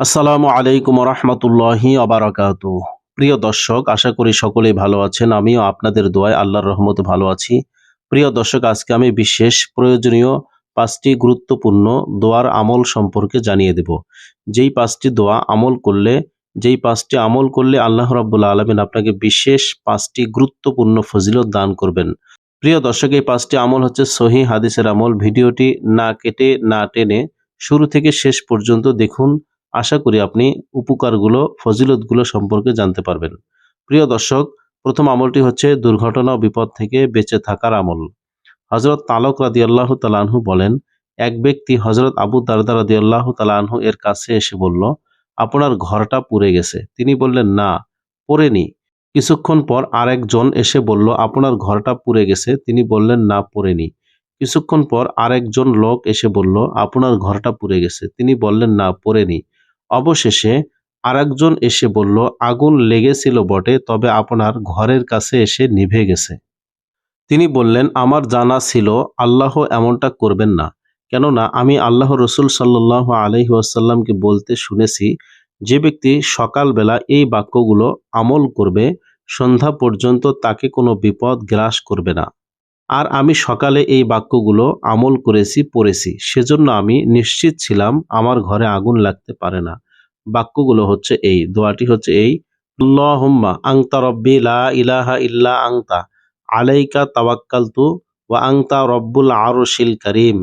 আসসালামু আলাইকুম রহমতুল্লাহি আবারাকাত প্রিয় দর্শক, আশা করি সকলেই ভালো আছেন। আমিও আপনাদের দোয়ায় আল্লাহর রহমতে ভালো আছি। প্রিয় দর্শক, আজকে আমি বিশেষ প্রয়োজনীয় পাঁচটি গুরুত্বপূর্ণ দোয়ার আমল সম্পর্কে জানিয়ে দেব। যেই পাঁচটি দোয়া আমল করলে, যেই পাঁচটি আমল করলে আল্লাহ রাব্বুল আলমিন আপনাকে বিশেষ পাঁচটি গুরুত্বপূর্ণ ফজিলত দান করবেন। প্রিয় দর্শক, এই পাঁচটি আমল হচ্ছে সহি হাদিসের আমল। ভিডিওটি না কেটে, না টেনে শুরু থেকে শেষ পর্যন্ত দেখুন। আশা করি আপনি উপকারগুলো, ফজিলতগুলো সম্পর্কে জানতে পারবেন। প্রিয় দর্শক, প্রথম আমলটি হচ্ছে দুর্ঘটনা বিপদ থেকে বেঁচে থাকার আমল। হজরত তালক রাদি আল্লাহ তালাহু বলেন, এক ব্যক্তি হজরত আবু দারদা রাদি আল্লাহ তালাহু এর কাছে এসে বলল, আপনার ঘরটা পুড়ে গেছে। তিনি বললেন, না পড়েনি কিছুক্ষণ পর আরেকজন এসে বলল, আপনার ঘরটা পুড়ে গেছে। তিনি বললেন, না পড়েনি কিছুক্ষণ পর আরেকজন লোক এসে বলল, আপনার ঘরটা পুড়ে গেছে। তিনি বললেন, না পড়েনি অবশেষে আরেকজন এসে বলল, আগুন লেগেছিল বটে, তবে আপনার ঘরের কাছে এসে নিভে গেছে। তিনি বললেন, আমার জানা ছিল, আল্লাহ এমনটা করবেন না। কেননা আমি আল্লাহ রসুল সাল্লাহ আলহি আসাল্লামকে বলতে শুনেছি, যে ব্যক্তি সকালবেলা এই বাক্যগুলো আমল করবে, সন্ধ্যা পর্যন্ত তাকে কোনো বিপদ গ্রাস করবে না। আর আমি সকালে এই বাক্যগুলো আমল করেছি, পড়েছি। সেজন্য আমি নিশ্চিত ছিলাম আমার ঘরে আগুন লাগতে পারে না। বাক্যগুলো হচ্ছে এই, দোয়াটি হচ্ছে এই, আল্লাহুম্মা আংতা রব্বি লা ইলাহা ইল্লা আংতা আলাইকা তাওয়াক্কালতু ওয়া আংতা রব্বুল আরশিল কারীম,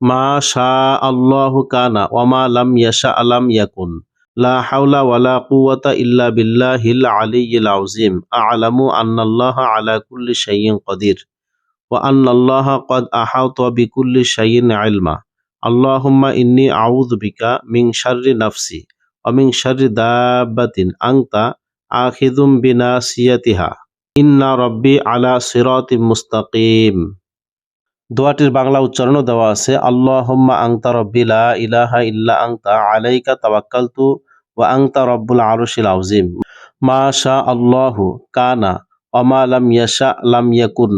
মা শা আল্লাহু কানা ওয়া মা লাম ইয়াশা আলাম ইয়াকুন, লা হাওলা ওয়ালা কুওয়াতা ইল্লা বিল্লাহিল আলিয়্যিল আযীম, আ'লামু আন্নাল্লাহা আলা কুল্লি শাইইন কাদির। ও আল্লাহ কদ আহাত বিকুল্লি শাইন আইলমা আল্লাহম্মা ইন্নি আউদ বিকা মিং শার্রি নাফসি অমিং শার্রি দাব্বাতিন আংতা আখিদুম বিনা সিয়াতিহা ইন্না রব্বি আলা সিরাতি মুস্তাকিম। দোয়াটির বাংলা উচ্চারণ দেওয়া আছে, আল্লাহম্মা আংতা রব্বিলা ইলাহা ইল্লা আংতা আলাইকা তাওয়াক্কালতু ওয়া আংতা রব্বুল আরশিল আউজিম মা শা আল্লাহু কানা অমা লাম ইয়াশা লাম ইয়াকুন।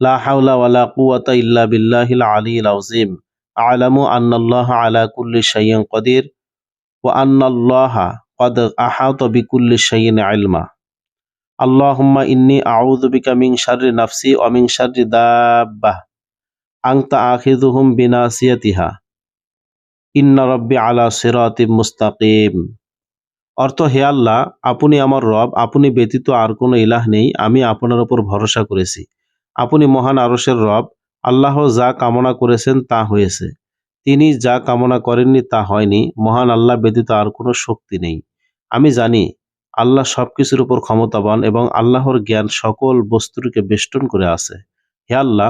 লা হাওলা ওয়ালা কুওয়াতা ইল্লা বিল্লাহিল আলিয়্যিল আযীম আ'লামু আন্নাল্লাহা আলা কুল্লি শাইইন কাদির ওয়া আন্নাল্লাহা قد أحاط بكل شيء علما اللهم إني أعوذ بك من شر نفسي ومن شر دابة أنت آخذهم بناصيتها إن ربي على صراط مستقيم অর্থ হে আল্লাহ আপনি আমার রব আপনি ব্যতীত আর কোনো ইলাহ নেই আমি আপনার উপর ভরসা করেছি আপনি মহান আরসের রব, আল্লাহ যা কামনা করেছেন তা হয়েছে। তিনি যা কামনা করেননি তা হয়নি, মহান আল্লাহ ব্যতীত আর কোনো শক্তি নেই। আমি জানি, আল্লাহ সবকিছুর উপর ক্ষমতাবান এবং আল্লাহর জ্ঞান সকল বস্তুরকে বেষ্টন করে আছে। হে আল্লাহ,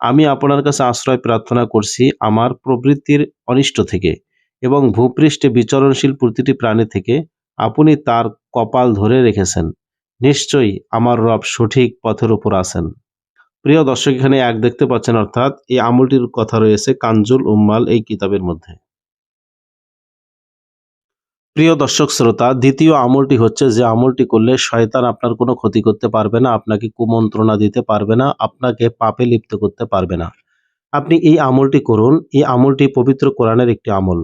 আমি আপনার কাছে আশ্রয় প্রার্থনা করছি আমার প্রবৃত্তির অনিষ্ট থেকে এবং ভূপৃষ্ঠে বিচরণশীল প্রতিটি প্রাণী থেকে আপনি তার কপাল ধরে রেখেছেন। নিশ্চয়ই আমার রব সঠিক পথের উপর আছেন। প্রিয় দর্শক, এখানে এক দেখতে পাচ্ছেন, অর্থাৎ এই আমলটির কথা রয়েছে কাঞ্জুল উম্মাল এই কিতাবের মধ্যে। প্রিয় দর্শক, শ্রোতা, দ্বিতীয় আমলটি হচ্ছে যে আমলটি করলে শয়তান আপনার কোনো ক্ষতি করতে পারবে না, আপনাকে কুমন্ত্রণা দিতে পারবে না, আপনাকে পাপে লিপ্ত করতে পারবে না। আপনি এই আমলটি করুন, এই আমলটি পবিত্র কোরআনের একটি আমল।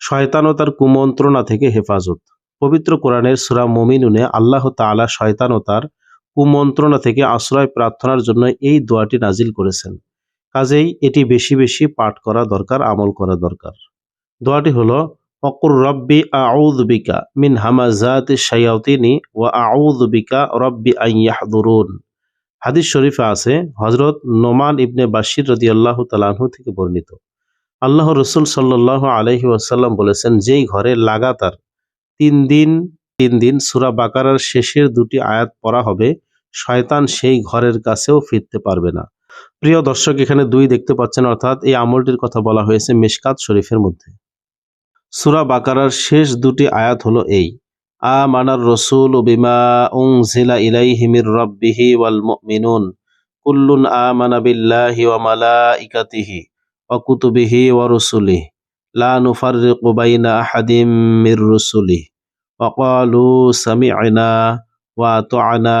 শয়তান ও তার কুমন্ত্রণা থেকে হেফাজত। পবিত্র কোরআনের সুরা মমিনুনে আল্লাহ তাআলা শয়তান ও তার কুমন্ত্রণা থেকে আশ্রয় প্রার্থনার জন্য এই দোয়াটি নাজিল করেছেন। কাজেই এটি বেশি বেশি পাঠ করা দরকার, আমল করা দরকার। দোয়াটি হলো, অকুর রব্বি আউদ বিকা মিন হামাজাত শায়াতিনি ওয়া আউদ বিকা রব্বি আইয়াহদুরুন হাদিস শরীফে আছে হজরত নোমান ইবনে বাশির রদি আল্লাহ তালাহু থেকে বর্ণিত। আল্লাহ রসুল সাল্লাহ আলহি ওয়াসাল্লাম বলেছেন, যেই ঘরে লাগাতার তিন দিন তিন দিন সুরা বাকারার শেষের দুটি আয়াত পড়া হবে শয়তান সেই ঘরের কাছেও ফিরতে পারবে না। প্রিয় দর্শক, এখানে দুই দেখতে পাচ্ছেন, অর্থাৎ এই আমলটির কথা বলা হয়েছে মিশকাত শরীফের মধ্যে। সুরা বাকারার শেষ দুটি আয়াত হলো এই, আমানার রসুল ও বিমা উংজিলা ইলাইহি মির রাব্বিহি ওয়াল মিনুন কুল্লুন আমানা বিল্লাহি ওয়া মালাইকাতিহি ওয়া কুতুবিহি ওয়া রুসুলিহি, লা নুফাররিকু মির রুসুলিহি ওয়া ক্বালু সামি'না ওয়া আতা'না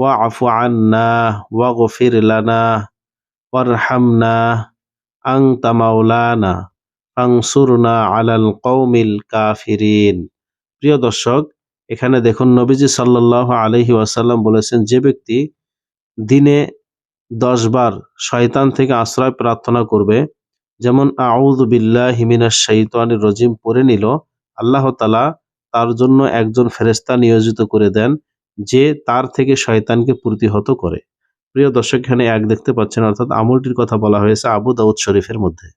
ওয়া আফু আন্না ওয়া গফির লানা ওয়ারহামনা আং তামাউলানা আংসুরনা আলাল কৌমিল কাফিরিন প্রিয় দর্শক, এখানে দেখুন নবীজি সাল্লাহ আলহি ওয়াসাল্লাম বলেছেন, যে ব্যক্তি দিনে দশবার শয়তান থেকে আশ্রয় প্রার্থনা করবে, যেমন আউদ বিল্লাহ হিমিনা শৈতানি রজিম পরে নিল, আল্লাহ তালা তার জন্য একজন ফেরেস্তা নিয়োজিত করে দেন যে তার থেকে শয়তানকে প্রতিহত করে। প্রিয় দর্শক, এখানে এক দেখতে পাচ্ছেন, অর্থাৎ আমলটির কথা বলা হয়েছে আবু দাউদ শরীফের মধ্যে।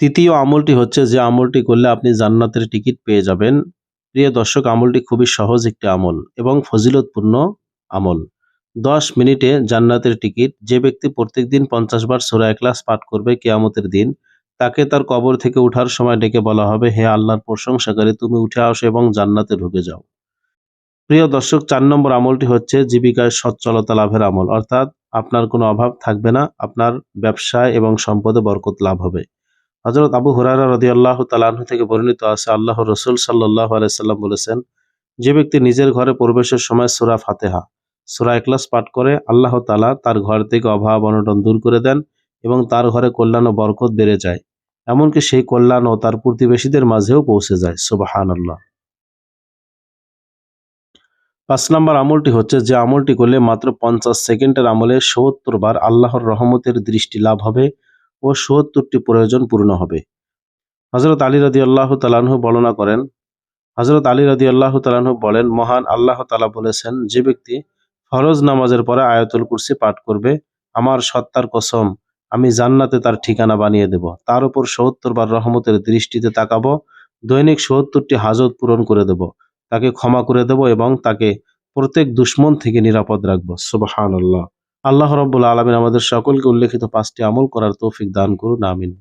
তৃতীয় আমলটি হচ্ছে যে আমলটি করলে আপনি জান্নাতের টিকিট পেয়ে যাবেন। প্রিয় দর্শক, আমলটি খুবই সহজ একটি আমল এবং ফজিলতপূর্ণ আমল। দশ মিনিটে জান্নাতের টিকিট, যে ব্যক্তি প্রত্যেকদিন পঞ্চাশ বার সোরা ক্লাস পাঠ করবে কেয়ামতের দিন তাকে তার কবর থেকে উঠার সময় ডেকে বলা হবে, হে আল্লাহর প্রশংসাকারী তুমি উঠে আসো এবং জান্নাতে ঢুকে যাও। প্রিয় দর্শক, চার নম্বর আমলটি হচ্ছে জীবিকায় সচ্ছলতা লাভের আমল। অর্থাৎ আপনার কোনো অভাব থাকবে না, আপনার ব্যবসায় এবং সম্পদে বরকত লাভ হবে। হজরত আবু হুরারা রদি আল্লাহ তালাহ থেকে বর্ণিত আছে আল্লাহ রসুল সাল্লাহ আলাইসাল্লাম বলেছেন, যে ব্যক্তি নিজের ঘরে প্রবেশের সময় সুরা ফাতেহা, সুরা একলাস পাঠ করে, আল্লাহ তালা তার ঘর থেকে অভাব অনটন দূর করে দেন। এবং তার ঘরে কল্যাণ ও বরকত বেড়ে যায়। এমনকি সেই কল্যাণ ও তার প্রতিবেশীদের মাঝেও পৌঁছে যায়। সুবাহান আল্লাহ পাঁচ নম্বর আমলটি হচ্ছে যে আমলটি করলে মাত্র পঞ্চাশ সেকেন্ডের আমলে সত্তর বার আল্লাহর রহমতের দৃষ্টি লাভ হবে ও সত্তরটি প্রয়োজন পূর্ণ হবে। হজরত আলী রাদি আল্লাহ তালাহু বর্ণনা করেন হজরত আলী রাদি আল্লাহ তালাহু বলেন, মহান আল্লাহ তালা বলেছেন, যে ব্যক্তি ফরজ নামাজের পরে আয়তুল কুরসি পাঠ করবে, আমার সত্তার কসম আমি জান্নাতে তার ঠিকানা বানিয়ে দেব। তার উপর সত্তর বার রহমতের দৃষ্টিতে তাকাবো, দৈনিক সত্তরটি হাজত পূরণ করে দেব, তাকে ক্ষমা করে দেব এবং তাকে প্রত্যেক দুশ্মন থেকে নিরাপদ রাখব। সুবাহান আল্লাহ আল্লাহ রব্বুল আলমিন আমাদের সকলকে উল্লেখিত পাঁচটি আমল করার তৌফিক দান করুন, আমিন।